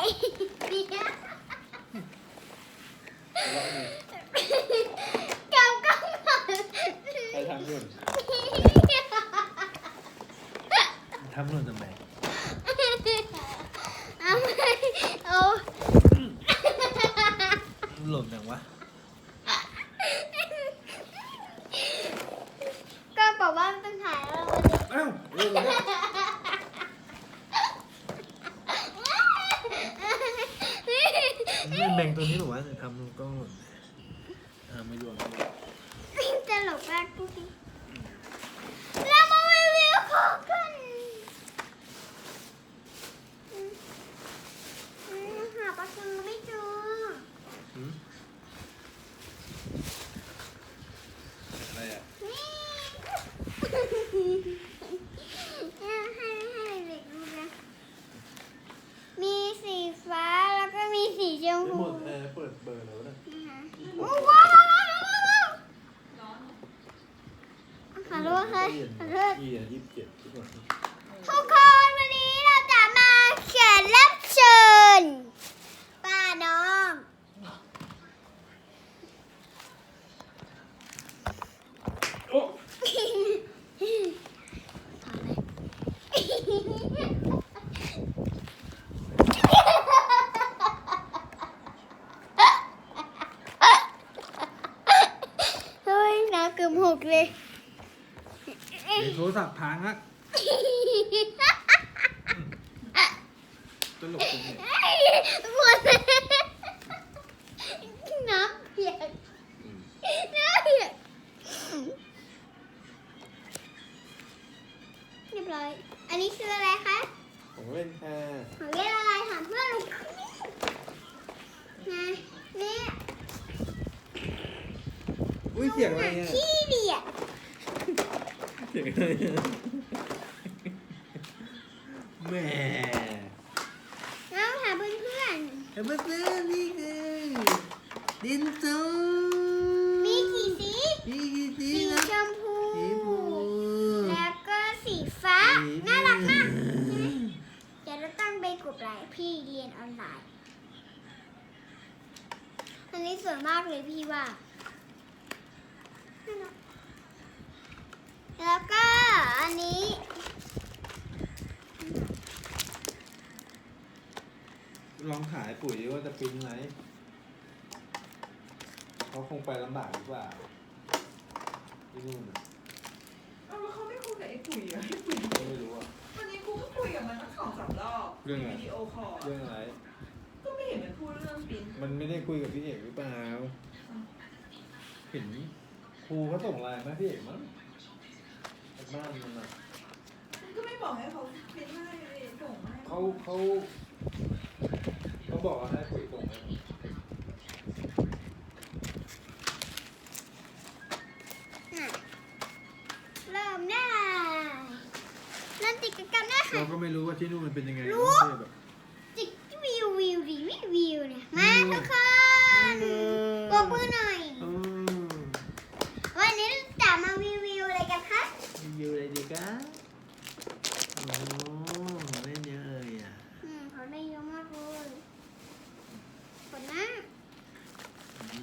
เนี่ยแล้วไงกำก็หน่อยใครทำหล่นทำหล่นทำไมเอาไปเอาหล่นอย่างวะ ก็บอกว่ามันต้องถ่ายแล้ววันนี้ อ้าวหล่นแล้วนี่ แบ่งตัวนี้หรอว่าจะทำกล้องหล่นอ่าไม่หล่นไม่หล่นตลกมากดูสิงามารีวิวของกันอืมอืมหาปลาทูไม่เจอ หืมอะไรอะ นี่ให้ให้เด็กดูนะ มีสีฟ้าแล้วก็มี สีโมไม่พูหมดเออเปิดเบอร์แล้วนะนะคะโอ้ว้าวว้าวว้าวว้าวขอโทษค่ะขอโทษยี่อะยี่สิบเจ็ดทุกคนทุกคนวันนี้เราจะมาแขกรับเชิญป้าน้อง โอ้ เฮ้ยน้ำเกือบหกเลยเดี๋ยวโทรศัพท์พังอะตลกตรงไหนหมดเลยน้ำเปียกอืมน้ำเปียกเรียบร้อย อันนี้คืออะไรคะของเล่นค่ะของเล่นอะไรถามเพื่อนลูกนะนี่อุ้ยเสียงอะไรอะขี้เดียด เสียงอะไรอะ แหม่น้องหาเพื่อนเพื่อนเอ้ยมาเจอนี่คือดินโซๆมีกี่สีมีกี่สีสีนะ ชมพู สีฟูแล้วก็สีฟ้า สีน่ารักมากใช่ไหมเดี๋ยวเราต้องไปกลุ่มไลน์พี่เรียนออนไลน์ อันนี้สวยมากเลยพี่ว่า แล้วก็อันนี้ ลองขายปุ๋ยว่าจะปริ้นไหมเขาคงไปลำบากหรือเปล่าที่นู่นน่ะเอาแล้วเขาไม่คุยกับไอ้ปุ๋ยอะไอ้ปุ๋ยก็ไม่รู้อะวันนี้กูก็คุยกับมันตั้งสองสามรอบเรื่องอะไรวิดีโอคอลเรื่องอะไร ก็ไม่เห็นมันพูดเรื่องปิ้นมันไม่ได้คุยกับพี่เอกหรือเปล่าเห็นครูเขาส่งไลน์มาพี่เอกมั้ง จากบ้านมันอะมันก็ไม่บอกให้เขาปิ้นให้เลยส่งมาให้เขาเขาเขาบอกว่าให้ปุ๋ยส่งให้น่ะเริ่มได้เริ่มติดกันได้ค่ะ เราก็ไม่รู้ว่าที่นู่นมันเป็นยังไงรู้ไม่ใช่แบบจิกวิววิวดิวิววิวเนี่ย มาทุกคน เออ โบกมือหน่อย เออ วันนี้จะมาวิววิวอะไรกันคะ อยู่อะไรดีคะโอ้เล่นเยอะเลยอะ อืมเขาได้เยอะมากเลยขนนะ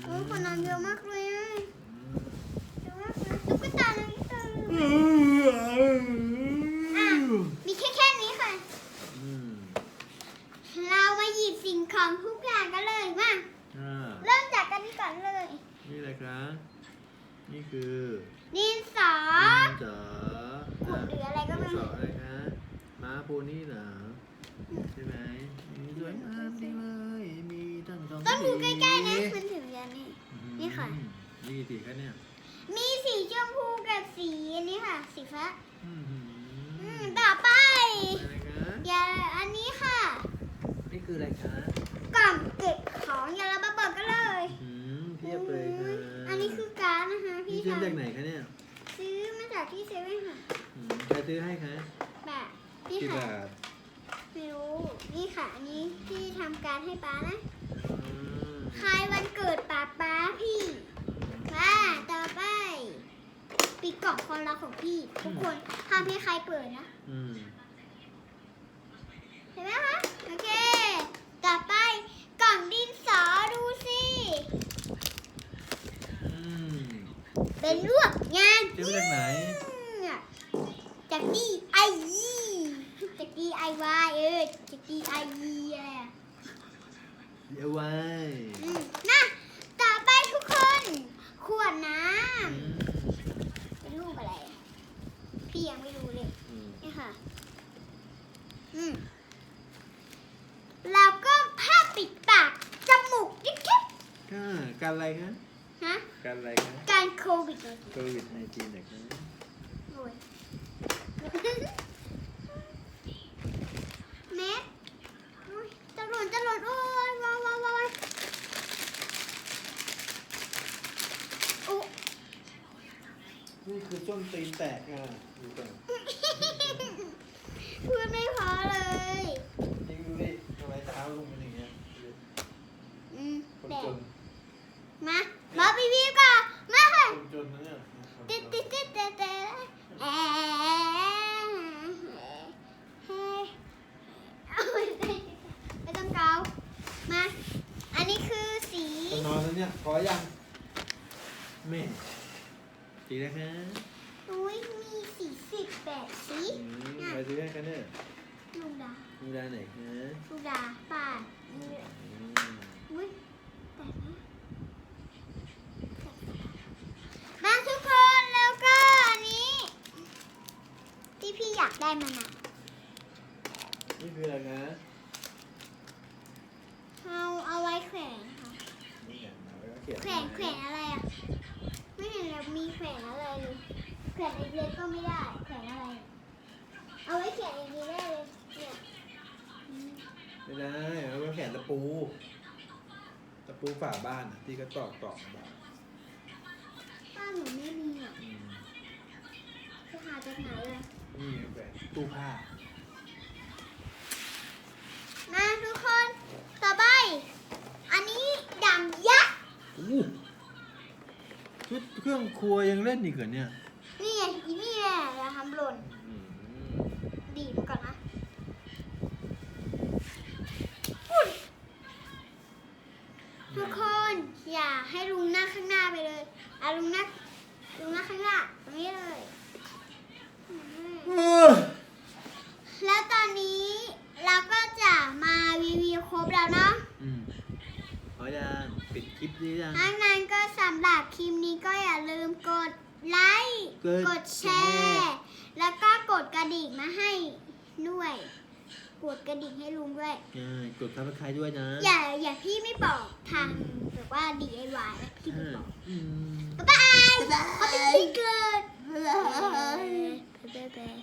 โอ้ขนนอนเยอะมากเลยอะเยอะมากเลยตุ๊กตาเลยตุ๊กตาอะมีแค่แค่นี้ค่ะ อืม เรามาหยิบสิ่งของทุกอย่างกันเลยมา อ่า เริ่มจากกันนี้ก่อนเลย นี่อะไรคะ นี่คือดินสอดินสอขุดหรืออะไรก็ไม่ดินสรู้ออะไรคะม้าโพนี่เหรอใช่ไหมมีสวยงามดีเลยมีทั้งสองต้องดูสีใกล้ๆนะมันถึงจะนี่ อืมนี่ค่ะมีกี่สีคะเนี่ยมีสีชมพูกับสีอันนี้ค่ะ สีฟ้าอืมอืมต่อไปอะไรคะอย่าอันนี้ค่ะ นี่คืออะไรคะกล่องเก็บของอย่าเรามาเปิดกันเลย อืมเทียบเลยค่ะ อันนี้คือการ์ดนะคะ นี่ พี่ ซื้อทำจากไหนคะเนี่ยซื้อมาจากที่เซเว่นค่ะอืมใครซื้อให้คะแบบนี่กี่ค่ะบาทไม่รู้นี่ค่ะอันนี้พี่ทำการดให้ป้านะอืมใครวันเกิดป้าป้าพี่มาต่อไปปิดกล่องความรักของพี่ทุกคนห้ามให้ใครเปิดนะ อืม เห็นไหมคะ โอเค ต่อ เป็นลวกงานซื้อมาจากไหน จากดีไอยีจากดีไอวายเออจากดีไอยีอะไรอะเดี๋ยวไว้อืมนะต่อไปทุกคนขวดน้อืมำเป็นรูปอะไร พี่ยังไม่รู้เลยอืมนี่ค่ะ อืมแล้วก็ผ้าปิดปากจมูกจิ๊กจิ๊กอ่าการอะไรคะฮะ การอะไรคะการโควิดเลยโควิด19นะคะโอ้ยแมสโอ้ยจะหล่นจะหล่นโอ้ยวายวายวายโอ้นี่คือส้นตีนแตกอะดูก่อนพูดไม่พอเลยยิงดูดิทำไมเท้าลงเป็นอย่างเงี้ยดูดิอืมคนแดจดนมามาพี่พี่ ยพอยังแม่สีนะคะอุ้ยมีสีสิบแปดสีอืมไปซื้อให้กันเนี่ยลูกดามีได้ไหนฮะลูกดาป่านอืมอุ้ยแปดนะมาทุกคนแล้วก็อันนี้ ที่พี่อยากได้มานานนี่คืออะไรนะเอาเอาไว้แขวนค่ะ แขวนแขวนอะไรอะ ไม่เห็นเรามีแขวนอะไรเลยแขวนเล็กๆก็ไม่ได้แขวนอะไร เอาไว้แขวนอย่างนี้ได้เลยเนี่ยอืมไม่ได้เอาไว้แขนตะปู ตะปูฝาบ้านอะที่ก็ตอกตอกๆบ้านบ้านหนูไม่มีอะอืมจะหาจากไหนเลยนี่แขวนตู้ผ้ามาทุกคน ต่อไป อันนี้ดำยักษ์ อู้ ชุดเครื่องครัวยังเล่นอีกเหรอเนี่ยนี่ไงอีนี่แหละอย่าทำหล่น อืมดีบก่อนนะอุ๊ยทุกคนอย่าให้ลุงหน้าข้างหน้าไปเลยอะลุงหน้า คลิปนี้นะถ้างั้นก็สำหรับคลิปนี้ก็อย่าลืมกดไลค์กดแชร์ แล้วก็กดกระดิ่งมาให้ด้วย กดกระดิ่งให้ลุงด้วย ใช่กดคลับคายด้วยนะ อย่าอย่าพี่ไม่บอกทางแบบว่า DIY พี่ไม่บอกบ๊ายบายขอบคุณที่เกิดบ๊ายบาย